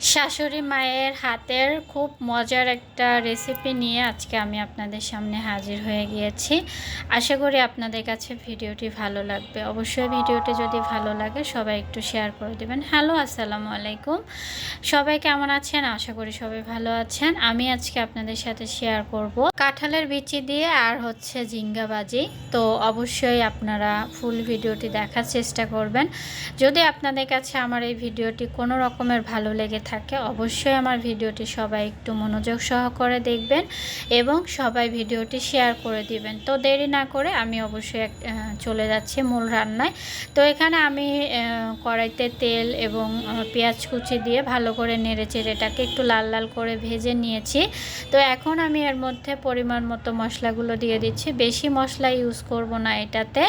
শাশুড়ি মায়ের হাতের খুব মজার একটা রেসিপি নিয়ে আজকে আমি আপনাদের সামনে হাজির হয়ে গিয়েছি। আশা করি আপনাদের কাছে ভিডিওটি ভালো লাগবে। অবশ্যই ভিডিওটি যদি ভালো লাগে, সবাই একটু শেয়ার করে দেবেন। হ্যালো আসসালামু আলাইকুম। সবাই কেমন আছেন? আশা করি সবাই ভালো আছেন। আমি আজকে আপনাদের সাথে শেয়ার করব কাঁঠালের বিচি দিয়ে আর হচ্ছে জিঙ্গাবাজি তো অবশ্যই আপনারা ফুল ভিডিওটি দেখার চেষ্টা করবেন। যদি আপনাদের কাছে আমার এই ভিডিওটি কোনো রকমের ভালো লেগে থাকে, অবশ্যই আমার ভিডিওটি সবাই একটু মনোযোগ সহকারে দেখবেন এবং সবাই ভিডিওটি শেয়ার করে দিবেন। তো দেরি না করে আমি অবশ্যই চলে যাচ্ছি মূল রান্নায়। তো এখানে আমি কড়াইতে তেল এবং পেঁয়াজ কুচি দিয়ে ভালো করে নেড়ে এটাকে একটু লাল লাল করে ভেজে নিয়েছি। তো এখন আমি এর মধ্যে পরিমাণ মতো মশলাগুলো দিয়ে দিচ্ছি। বেশি মশলা ইউজ করব না এটাতে।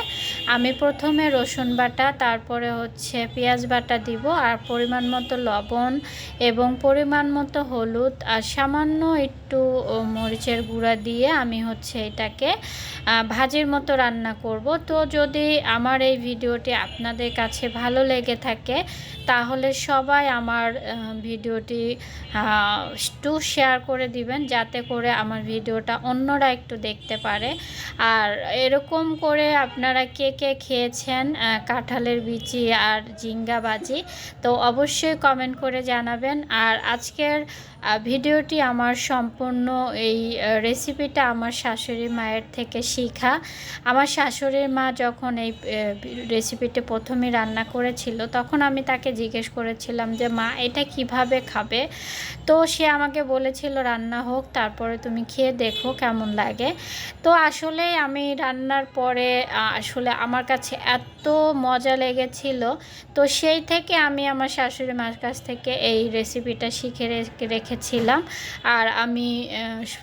আমি প্রথমে রসুন বাটা, তারপরে হচ্ছে পেঁয়াজ বাটা দিব, আর পরিমাণ মতো লবণ এবং পরিমাণ মতো হলুদ আর সামান্য একটু মরিচের গুঁড়া দিয়ে আমি হচ্ছে এটাকে ভাজির মতো রান্না করব। তো যদি আমার এই ভিডিওটি আপনাদের কাছে ভালো লেগে থাকে, তাহলে সবাই আমার ভিডিওটি একটু শেয়ার করে দিবেন, যাতে করে আমার ভিডিওটা অন্যরা একটু দেখতে পারে। আর এরকম করে আপনারা কে কে খেয়েছেন কাঁঠালের বিচি আর জিঙ্গাবাজি তো অবশ্যই কমেন্ট করে জানাবেন। আর আজকের ভিডিওটি আমার সম্পূর্ণ এই রেসিপিটা আমার শাশুড়ি মায়ের থেকে শেখা। আমার শাশুড়ির মা যখন এই রেসিপিটি প্রথমে রান্না করেছিল, তখন আমি তাকে জিজ্ঞেস করেছিলাম যে, মা, এটা কীভাবে খাবে? তো সে আমাকে বলেছিল, রান্না হোক, তারপরে তুমি খেয়ে দেখো কেমন লাগে। তো আসলে আমি রান্নার পরে আসলে আমার কাছে এত মজা লেগেছিল। তো সেই থেকে আমি আমার শাশুড়ি মার কাছ থেকে এই রেসিপিটা শিখে রে- রেখেছিলাম। আর আমি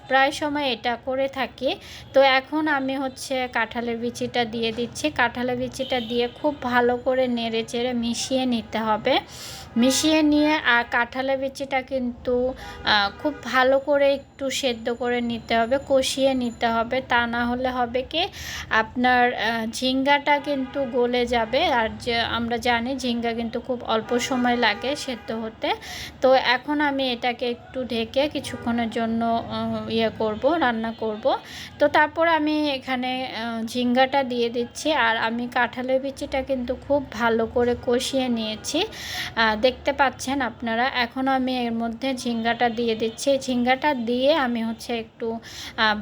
প্রায় সময় এটা করে থাকি। তো এখন আমি হচ্ছে কাঁঠালের বিচিটা দিয়ে দিচ্ছি। কাঁঠালের বিচিটা দিয়ে খুব ভালো করে নেড়ে চেড়ে মিশিয়ে নিতে হবে। মিশিয়ে নিয়ে, আর কাঁঠালের বিচিটা কিন্তু খুব ভালো করে একটু সেদ্ধ করে নিতে হবে, কষিয়ে নিতে হবে। তা না হলে হবে কি, আপনার ঝিঙ্গাটা কিন্তু গলে যাবে। আর যে, আমরা জানি ঝিঙ্গা কিন্তু খুব অল্প সময় লাগে সেদ্ধ হতে। তো এখন আমি এটাকে একটু ঢেকে কিছুক্ষণের জন্য ইয়ে করব, রান্না করব। তো তারপর আমি এখানে ঝিঙ্গাটা দিয়ে দিচ্ছি। আর আমি কাঁঠালের বিচিটা কিন্তু খুব ভালো করে কষিয়ে নিয়েছি। দেখতে পাচ্ছেন আপনারা এখন আমি এর মধ্যে ঝিঙ্গাটা দিয়ে দিচ্ছি। ঝিঙ্গাটা দিয়ে আমি হচ্ছে একটু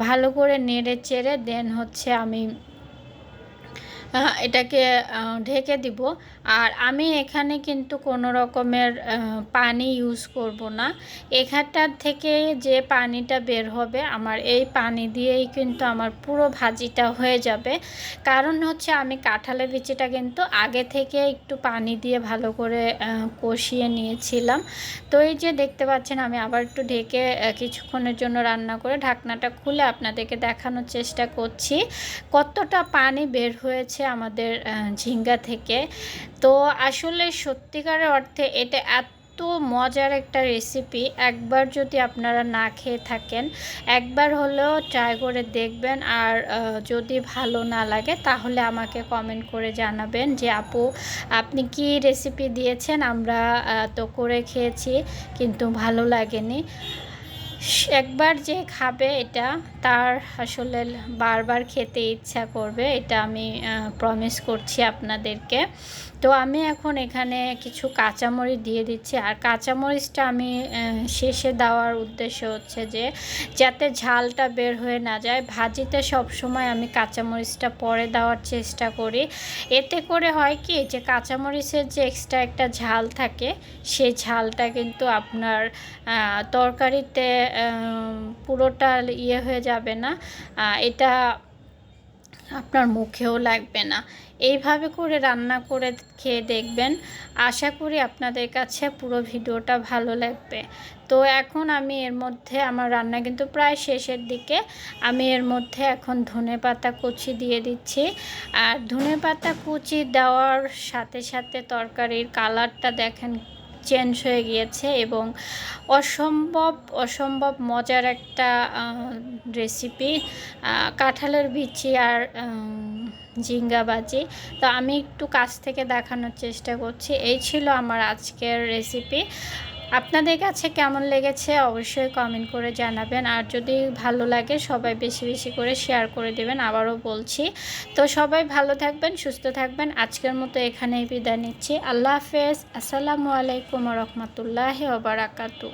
ভালো করে নেড়ে চেড়ে দেন হচ্ছে আমি এটাকে ঢেকে দিব। আর আমি এখানে কিন্তু কোনো রকমের পানি ইউজ করব না। এখানটার থেকে যে পানিটা বের হবে, আমার এই পানি দিয়েই কিন্তু আমার পুরো ভাজিটা হয়ে যাবে। কারণ হচ্ছে আমি কাঁঠালের বিচিটা কিন্তু আগে থেকে একটু পানি দিয়ে ভালো করে কষিয়ে নিয়েছিলাম। তো এই যে দেখতে পাচ্ছেন, আমি আবার একটু ঢেকে কিছুক্ষণের জন্য রান্না করে ঢাকনাটা খুলে আপনাদেরকে দেখানোর চেষ্টা করছি। কতটা পানি বের হয়েছে আমাদের ঝিঙ্গা থেকে। তো আসলে সত্যিকারের অর্থে এটা এত মজার একটা রেসিপি একবার যদি আপনারা না খেয়ে থাকেন, একবার হলেও ট্রাই করে দেখবেন। আর যদি ভালো না লাগে, তাহলে আমাকে কমেন্ট করে জানাবেন যে, আপু, আপনি কি রেসিপি দিয়েছেন? আমরা তো করে খেয়েছি, কিন্তু ভালো লাগেনি। একবার যে খাবে এটা তার আসলে বারবার খেতে ইচ্ছা করবে, এটা আমি প্রমিস করছি আপনাদেরকে। তো আমি এখন এখানে কিছু কাঁচামরিচ দিয়ে দিচ্ছি। আর কাঁচামরিচটা আমি শেষে দেওয়ার উদ্দেশ্য হচ্ছে যে, যাতে ঝালটা বের হয়ে না যায়, ভাজিতে সব সময় আমি কাঁচামরিচটা পরে দেওয়ার চেষ্টা করি। এতে করে হয় কি যে, কাঁচামরিচের যে এক্সট্রা একটা ঝাল থাকে, সেই ঝালটা কিন্তু আপনার তরকারিতে পুরোটা ইয়ে হয়ে যাবে না। এটা আপনার মুখেও লাগবে না। এইভাবে করে রান্না করে খেয়ে দেখবেন। আশা করি আপনাদের কাছে পুরো ভিডিওটা ভালো লাগবে। তো এখন আমি এর মধ্যে আমার রান্না কিন্তু প্রায় শেষের দিকে। আমি এর মধ্যে এখন ধনে পাতা কুচি দিয়ে দিচ্ছি। আর ধনে পাতা কুচি দেওয়ার সাথে সাথে তরকারির কালারটা দেখেন চেঞ্জ হয়ে গিয়েছে এবং অসম্ভব অসম্ভব মজার একটা রেসিপি কাঁঠালের বিচি আর ঝিঙ্গা বাজি তো আমি একটু কাছ থেকে দেখানোর চেষ্টা করছি। এই ছিল আমার আজকের রেসিপি আপনাদের কাছে কেমন লেগেছে অবশ্যই কমেন্ট করে জানাবেন। আর যদি ভালো লাগে সবাই বেশি বেশি করে শেয়ার করে দেবেন, আবারও বলছি। তো সবাই ভালো থাকবেন, সুস্থ থাকবেন। আজকের মতো এখানেই বিদায় নিচ্ছি। আল্লাহ হাফেজ। আসসালামু আলাইকুম রহমতুল্লাহ ওবরাকাতু